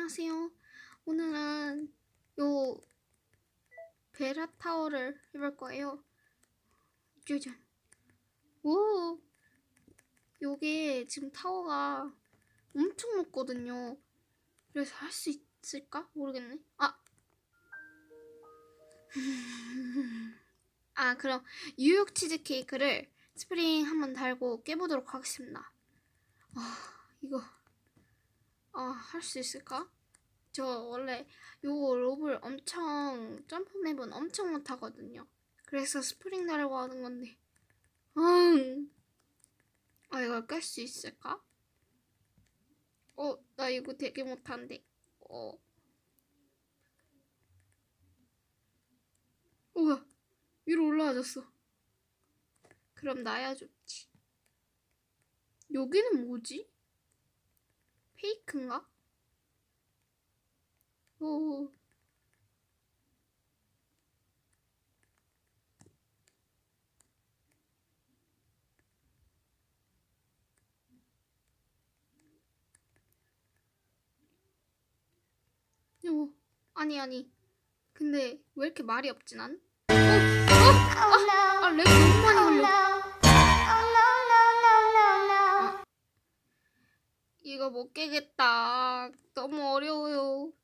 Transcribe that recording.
안녕하세요. 오늘은 요 베라 타워를 해볼 거예요. 짜잔. 오, 요게 지금 타워가 엄청 높거든요. 그래서 할 수 있을까 모르겠네. 아, 아 그럼 뉴욕 치즈 케이크를 스프링 한번 달고 깨보도록 하겠습니다. 아 이거 아 할 수 있을까? 저 원래 요 롭을 엄청 점프 맵은 엄청 못하거든요. 그래서 스프링 달고 하는 건데. 음. 아 이걸 깰 수 있을까? 어, 나 이거 되게 못한데. 어. 우와, 위로 올라와졌어. 그럼 나야 좋지. 여기는 뭐지? 페이크인가? 오. 오, 아니 아니. 근데 왜 이렇게 말이 없지 난? 어? 어? 아, 아, 렉 너무 많이 걸려. 아, 이거 못 깨겠다. 너무 어려워요.